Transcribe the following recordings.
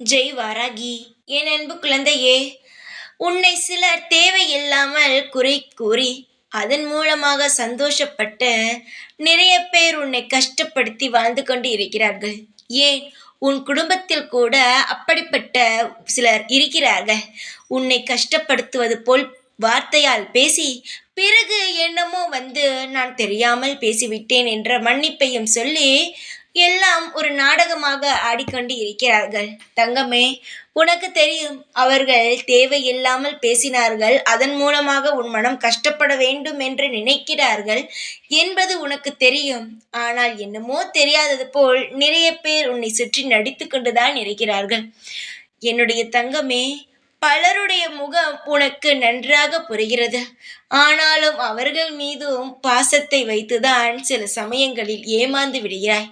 ஜெய் வாராகி. என் அன்பு குழந்தையே உன்னை சிலர் தேவையில்லாமல் குறை கூறி அதன் மூலமாக சந்தோஷப்பட்டு நிறைய பேர் உன்னை கஷ்டப்படுத்தி வாழ்ந்து கொண்டு இருக்கிறார்கள். ஏன்? உன் குடும்பத்தில் கூட அப்படிப்பட்ட சிலர் இருக்கிறார்கள். உன்னை கஷ்டப்படுத்துவது போல் வார்த்தையால் பேசி பிறகு என்னமோ வந்து நான் தெரியாமல் பேசிவிட்டேன் என்ற மன்னிப்பையும் சொல்லி எல்லாம் ஒரு நாடகமாக ஆடிக்கொண்டு இருக்கிறார்கள். தங்கமே உனக்கு தெரியும் அவர்கள் தேவையில்லாமல் பேசினார்கள். அதன் மூலமாக உன் மனம் கஷ்டப்பட வேண்டும் என்று நினைக்கிறார்கள். என்பது உனக்கு தெரியும். ஆனால் என்னமோ தெரியாதது போல் நிறைய பேர் உன்னை சுற்றி நடித்து கொண்டுதான் இருக்கிறார்கள். என்னுடைய தங்கமே பலருடைய முகம் உனக்கு நன்றாக புரிகிறது. ஆனாலும் அவர்கள் மீதும் பாசத்தை வைத்துதான் சில சமயங்களில் ஏமாந்து விடுகிறாய்.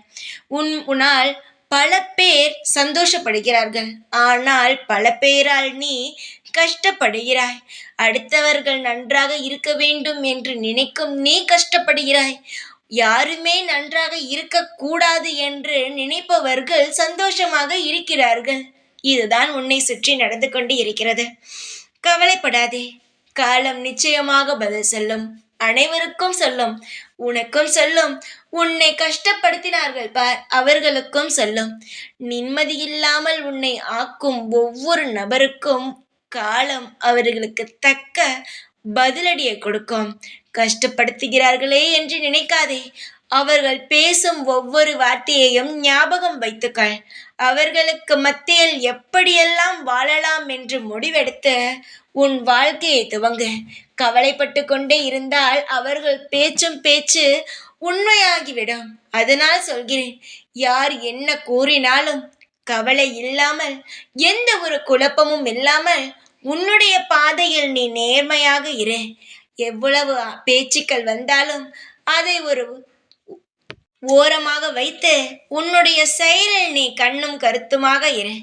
உன் உன்னால் பல பேர் சந்தோஷப்படுகிறார்கள். ஆனால் பல பேரால் நீ கஷ்டப்படுகிறாய். அடுத்தவர்கள் நன்றாக இருக்க வேண்டும் என்று நினைக்கும் நீ கஷ்டப்படுகிறாய். யாருமே நன்றாக இருக்கக்கூடாது என்று நினைப்பவர்கள் சந்தோஷமாக இருக்கிறார்கள். இதுதான் உன்னை சுற்றி நடந்து கொண்டு இருக்கிறது. கவலைப்படாதே. காலம் நிச்சயமாக பதில் சொல்லும். அனைவருக்கும் சொல்லும். உனக்கும் சொல்லும். உன்னை கஷ்டப்படுத்தினார்கள் பார் அவர்களுக்கும் சொல்லும். நிம்மதியில்லாமல் உன்னை ஆக்கும் ஒவ்வொரு நபருக்கும் காலம் அவர்களுக்கு தக்க பதிலடியை கொடுக்கும். கஷ்டப்படுத்துகிறார்களே என்று நினைக்காதே. அவர்கள் பேசும் ஒவ்வொரு வார்த்தையையும் ஞாபகம் வைத்துக்கள். அவர்களுக்கு மத்தியில் எப்படியெல்லாம் வாழலாம் என்று முடிவெடுத்து உன் வாழ்க்கையை துவங்கு. கவலைப்பட்டு கொண்டே இருந்தால் அவர்கள் பேச்சும் பேச்சு உண்மையாகிவிடும். அதனால் சொல்கிறேன் யார் என்ன கூறினாலும் கவலை இல்லாமல் எந்த ஒரு குழப்பமும் இல்லாமல் உன்னுடைய பாதையில் நீ நேர்மையாக இரு. எவ்வளவு பேச்சுக்கள் வந்தாலும் அதை ஒரு ஓரமாக வைத்து உன்னுடைய செயலில் நீ கண்ணும் கருத்துமாக இரு.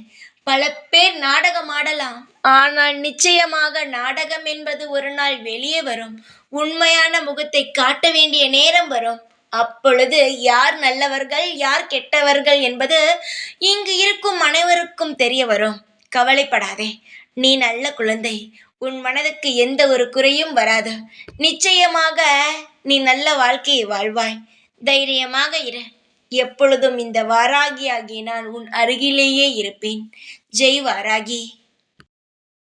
பல பேர் நாடகம் ஆடலாம். ஆனால் நிச்சயமாக நாடகம் என்பது ஒரு நாள் வெளியே வரும். உண்மையான முகத்தை காட்ட வேண்டிய நேரம் வரும். அப்பொழுது யார் நல்லவர்கள் யார் கெட்டவர்கள் என்பது இங்கு இருக்கும் அனைவருக்கும் தெரிய வரும். கவலைப்படாதே. நீ நல்ல குழந்தை. உன் மனதுக்கு எந்த ஒரு குறையும் வராது. நிச்சயமாக நீ நல்ல வாழ்க்கையை வாழ்வாய். தைரியமாக இரு. எப்பொழுதும் இந்த வாராகியாகி நான் உன் அருகிலேயே இருப்பேன். ஜெய் வாராகி.